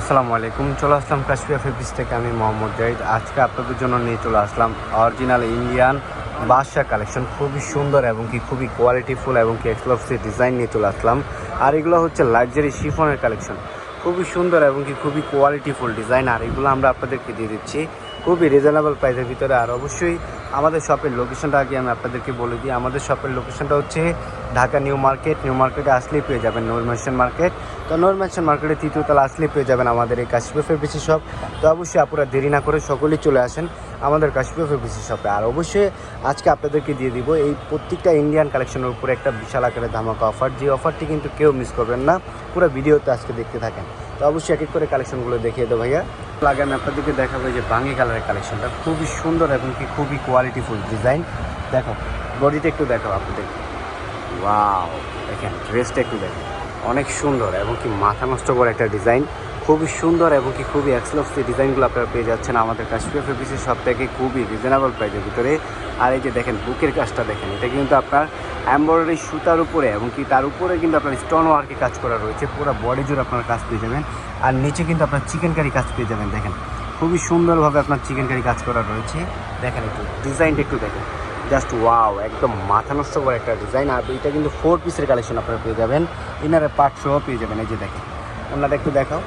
আসসালামু আলাইকুম, চলে আসলাম কাশ্মীর ফেব্রিক্স থেকে, আমি মোহাম্মদ জাহিদ। আজকে আপনাদের জন্য নিয়ে চলে আসলাম অরিজিনাল ইন্ডিয়ান বাদশাহ কালেকশন খুবই সুন্দর এবং কি খুবই কোয়ালিটিফুল এবং কি এক্সক্লুসিভ ডিজাইন নিয়ে চলে আসলাম। আর এগুলো হচ্ছে লাক্সারি শিফনের কালেকশন খুবই সুন্দর এবং কি খুবই কোয়ালিটিফুল ডিজাইন আর এগুলো আমরা আপনাদেরকে দিয়ে দিচ্ছি। খুবই রিজনেবল প্রাইসের ভিতরে। আর অবশ্যই আমাদের শপের লোকেশনটা আগে আমি আপনাদেরকে বলে দিই। আমাদের শপের লোকেশনটা হচ্ছে ঢাকা নিউ মার্কেট। নিউ মার্কেটে আসলেই পেয়ে যাবেন নূর মেনশন মার্কেট তো নূর মেনশন মার্কেটে তৃতীয়তলা আসলেই পেয়ে যাবেন আমাদের এই কাশ্মীর ফেব্রিসি শপ তো অবশ্যই আপনারা দেরি না করে সকলেই চলে আসেন আমাদের কাশ্মীর ফেব্রিসি শপে আর অবশ্যই আজকে আপনাদেরকে দিয়ে দিব এই প্রত্যেকটা ইন্ডিয়ান কালেকশনের উপরে একটা বিশাল আকারের ধামাকা অফার যে অফারটি কিন্তু কেউ মিস করবেন না। পুরো ভিডিওতে আজকে দেখতে থাকেন। তো অবশ্যই এক এক করে কালেকশনগুলো দেখিয়ে দেবো ভাইয়া। লাগে আমি আপনাদেরকে দেখাবো যে বাঙি কালারের কালেকশনটা। খুবই সুন্দর এবং কি খুবই কোয়ালিটিফুল ডিজাইন দেখো, বডিটা একটু দেখো আপনাদের। ওয়াও দেখেন ড্রেসটা একটু দেখেন। অনেক সুন্দর এবং কি মাথা নষ্ট করে একটা ডিজাইন খুবই সুন্দর এবং কি খুবই এক্সলক্সি ডিজাইনগুলো আপনারা পেয়ে যাচ্ছেন আমাদের কাশ্মীর ফেব্রিক্সের সব থেকে। খুবই রিজনেবল প্রাইসের ভিতরে। আর এই যে দেখেন, বুকের কাজটা দেখেন, এটা কিন্তু আপনার এমব্রয়ডারি সুতার উপরে এবং কি তার উপরে কিন্তু আপনার স্টোন ওয়ার্কে কাজ করা রয়েছে। পুরো বডি জুড়ে আপনার কাজ পেয়ে যাবেন। আর নিচে কিন্তু আপনার চিকেন কারি কাজ পেয়ে যাবেন, দেখেন। খুবই সুন্দরভাবে আপনার চিকেন কারি কাজ করা রয়েছে। দেখেন একটু ডিজাইনটা একটু দেখেন। জাস্ট ওয়াও একদম মাথা নষ্ট করে একটা ডিজাইন আর এটা কিন্তু ফোর পিসের কালেকশন আপনারা পেয়ে যাবেন। ইনারে পার্ট সহ পেয়ে যাবেন, এই যে দেখেন। ওনাটা একটু দেখাও।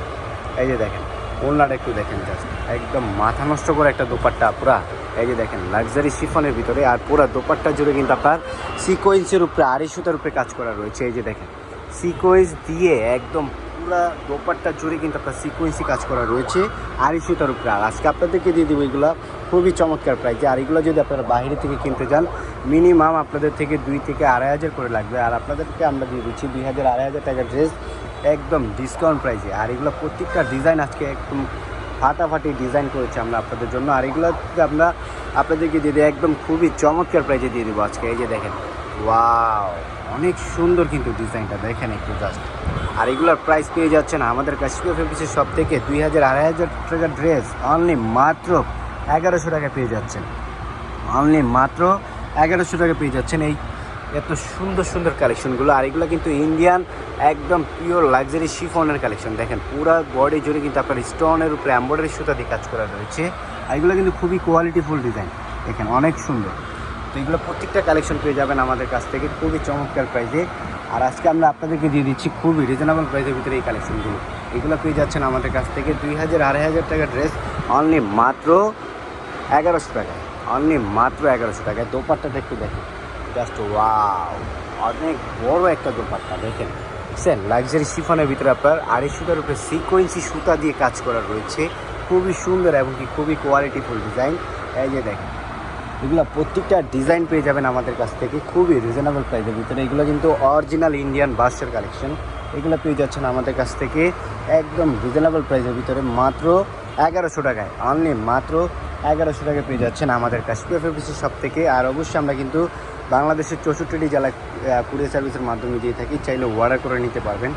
এই যে দেখেন ওনাটা একটু দেখেন জাস্ট একদম মাথা নষ্ট করে একটা দোপাট্টা পুরা। এই যে দেখেন লাক্সারি শিফনের ভিতরে আর পুরো দোপাট্টা জুড়ে কিন্তু আপনার সিকোয়েন্সের উপরে, আড়াই সুতার উপরে কাজ করা রয়েছে। এই যে দেখেন সিকোয়েন্স দিয়ে একদম পুরা দোপাট্টা জুড়ে কিন্তু আপনার সিকোয়েন্সি কাজ করা রয়েছে, আড়াই সুতার উপরে। আর আজকে আপনাদেরকে দিয়ে দেবো এগুলো খুবই চমৎকার প্রাইজে আর এগুলো যদি আপনারা বাইরে থেকে কিনতে যান মিনিমাম আপনাদের থেকে দুই থেকে আড়াই হাজার করে লাগবে। আর আপনাদেরকে আমরা দিয়ে দিচ্ছি দুই হাজার, আড়াই হাজার টাকার ড্রেস একদম ডিসকাউন্ট প্রাইসে আর এগুলো প্রত্যেকটা ডিজাইন আজকে একদম ফাটাফাটি ডিজাইন করেছি আমরা আপনাদের জন্য। আর এগুলো আমরা আপনাদেরকে দিয়ে দিই একদম খুবই চমৎকার প্রাইজে দিয়ে দেবো আজকে। এই যে দেখেন ওয়াও অনেক সুন্দর কিন্তু ডিজাইনটা দেখেন একটু জাস্ট আর এগুলোর প্রাইস পেয়ে যাচ্ছেন আমাদের কাশ্মীর ফেব্রিক্সের সব থেকে দুই হাজার, আড়াই হাজার টাকার ড্রেস অনলি মাত্র এগারোশো টাকা পেয়ে যাচ্ছেন। অনলি মাত্র এগারোশো টাকা পেয়ে যাচ্ছেন এই এত সুন্দর সুন্দর কালেকশনগুলো আর এগুলো কিন্তু ইন্ডিয়ান একদম পিওর লাক্সারি শিফনের কালেকশন দেখেন, পুরো বডি জুড়ে কিন্তু আপনার স্টোনের উপরে এম্ব্রয়ডারি সুতা দিয়ে কাজ করা রয়েছে। আর এগুলো কিন্তু খুবই কোয়ালিটিফুল ডিজাইন দেখেন, অনেক সুন্দর। তো এগুলো প্রত্যেকটা কালেকশন পেয়ে যাবেন আমাদের কাছ থেকে। খুবই চমৎকার প্রাইজে আর আজকে আমরা আপনাদেরকে দিয়ে দিচ্ছি খুবই রিজনেবল প্রাইসের ভিতরে এই কালেকশনগুলো এগুলো পেয়ে যাচ্ছেন আমাদের কাছ থেকে দুই হাজার, আড়াই হাজার টাকার ড্রেস অনলি মাত্র এগারোশো টাকায়। অনলি মাত্র এগারোশো টাকায়। দোপাট্টাটা একটু দেখেন। জাস্ট ওয়াও অনেক বড় একটা দোপাট্টা, দেখেন। বুঝছেন? লাক্সারি শিফনের ভিতরে আপনার আড়াইশোটার উপরে সিকোয়েন্সি সুতা দিয়ে কাজ করা রয়েছে। খুবই সুন্দর এবং কি খুবই কোয়ালিটিফুল ডিজাইন এই যে দেখেন, এগুলো প্রত্যেকটা ডিজাইন পেয়ে যাবেন আমাদের কাছ থেকে। খুবই রিজনেবল প্রাইসের ভিতরে। এগুলো কিন্তু অরিজিনাল ইন্ডিয়ান বাসের কালেকশন এগুলো পেয়ে যাচ্ছেন আমাদের কাছ থেকে একদম রিজনেবল প্রাইসের ভিতরে। মাত্র এগারোশো টাকায় অনলি মাত্র এগারোশো টাকায় পেয়ে যাচ্ছেন আমাদের কাশ্মীর ফেব্রিক্সের সব থেকে। আর অবশ্যই আমরা কিন্তু বাংলাদেশের চৌষট্টি জেলায় কুরিয়ার সার্ভিসের মাধ্যমে দিয়ে থাকি, চাইলে অর্ডার করে নিতে পারবেন।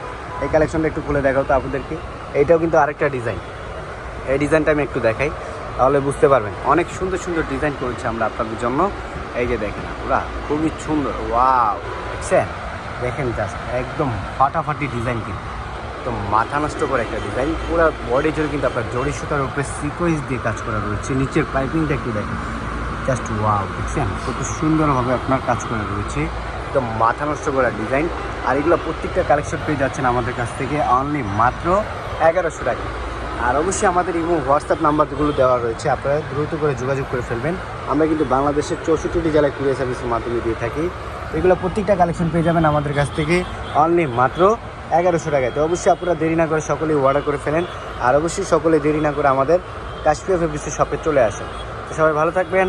এই কালেকশনটা একটু খুলে দেখাও তো আপনাদেরকে। এইটাও কিন্তু আরেকটা ডিজাইন এই ডিজাইনটা আমি একটু দেখাই, তাহলে বুঝতে পারবেন। অনেক সুন্দর সুন্দর ডিজাইন করেছি আমরা আপনাদের জন্য। এই যে দেখেন ওরা খুবই সুন্দর। ওয়াও দেখছেন? দেখেন জাস্ট একদম ফাটাফাটি ডিজাইন কিন্তু। তো মাথা নষ্ট করে একটা ডিজাইন পুরো বডি জুড়ে কিন্তু আপনার জড়ি সুতার উপরে সিকোয়েন্স দিয়ে কাজ করা রয়েছে। নিচের পাইপিংটা একটু দেখেন। জাস্ট ওয়াও দেখছেন? কত সুন্দরভাবে আপনার কাজ করে রয়েছে। তো মাথা নষ্ট করা ডিজাইন আর এগুলো প্রত্যেকটা কালেকশন পেয়ে যাচ্ছেন আমাদের কাছ থেকে অনলি মাত্র এগারোশো টাকা। আর অবশ্যই আমাদের এবং হোয়াটসঅ্যাপ নাম্বারগুলো দেওয়া রয়েছে, আপনারা দ্রুত করে যোগাযোগ করে ফেলবেন। আমরা কিন্তু বাংলাদেশের চৌষট্টি জেলায় কুরিয়ার সার্ভিসের মাধ্যমে দিয়ে থাকি। এগুলো প্রত্যেকটা কালেকশন পেয়ে যাবেন আমাদের কাছ থেকে অনলি মাত্র এগারোশো টাকায়। তো অবশ্যই আপনারা দেরি না করে সকলেই অর্ডার করে ফেলেন। আর অবশ্যই সকলে দেরি না করে আমাদের কাশ্মীর ফেব্রিক্সের শপে চলে আসেন। তো সবাই ভালো থাকবেন।